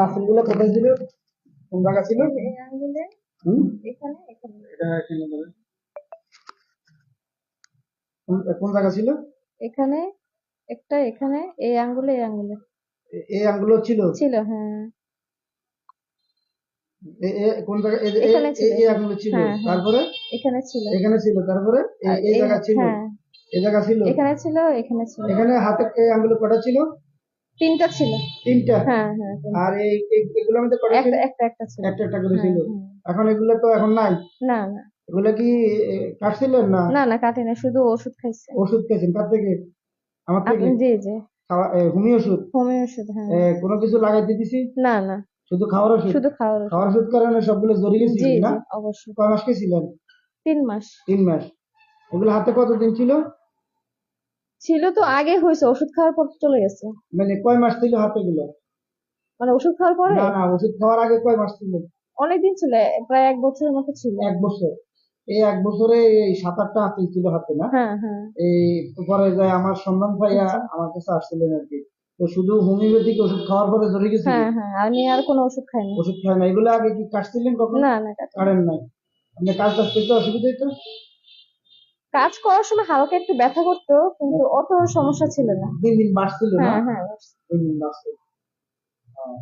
আসলগুলো কোথায় ছিল কোন জায়গা ছিল? কোন- জায়গা ছিল? এখানে একটা এখানে এই আঙ্গুলে এই আঙ্গুলে। এই আঙ্গুলো ছিল? ছিল হ্যাঁ। কোন জায়গা এখানে ছিল। এই আঙ্গুলো ছিল। তারপরে? এখানে ছিল। এখানে ছিল। তারপরে? এই- আর এই এই- জায়গা ছিল। এই জায়গা ছিল? এখানে ছিল এখানে ছিল। এখানে হাতে এই আঙ্গুলে কটা ছিল? তিনটা ছিল। তিনটা? হ্যাঁ হ্যাঁ। আর এই এই- এগুলোর মধ্যে কটা ছিল? একটা একটা একটা ছিল। একটা একটা করে ছিল। এখন এগুলো তো এখন নাই? না না। এগুলো কি কাটছিলেন না? না না কাটে না শুধু ওষুধ খাইছে। ওষুধ খেয়েছেন কার থেকে? আমার থেকে? জি জি। হোমিও ওষুধ হোমিও ওষুধ হ্যাঁ। কোনো কিছু লাগাইতে দিছি না না। শুধু খাওয়ার ওষুধ শুধু খাওয়ার ওষুধ খাওয়ার ওষুধ কারণে সবগুলো জড়িয়ে জি গেছিলেন না অবশ্যই। কয় মাস ছিলেন তিন মাস। তিন মাস। এগুলো হাতে কতদিন ছিল? ছিল তো আগে হয়েছে ওষুধ খাওয়ার পর চলে গেছে। মানে কয় মাস ছিল হাতে গুলো মানে ওষুধ খাওয়ার পরে? না না ওষুধ খাওয়ার আগে কয় মাস ছিল? অনেকদিন ছিল প্রায় এক বছরের মতো ছিল। এক বছর। এই এক বছরে এই সাত আটটা হাতে ছিল হাতে না? হ্যাঁ হ্যাঁ। এই পরে যায় আমার সন্ধান পাইয়া আচ্ছা। আমার কাছে আসছিলেন আর কি। তো শুধু হোমিওপ্যাথিক ওষুধ খাওয়ার পরে ধরে গেছিল হ্যাঁ হ্যাঁ আমি আর কোনো ওষুধ খাইনি। ওষুধ খাই না। এগুলো আগে কি কাটছিলেন কখনো? না না কাটে না। কাটেন নাই। আপনি কাজ টাজ করতে অসুবিধা হইতো? কাজ করার সময় হালকা একটু ব্যথা করতো কিন্তু অত সমস্যা ছিল না। দিন দিন বাড়ছিল না? হ্যাঁ হ্যাঁ দিন দিন বাড়ছিল হ্যাঁ।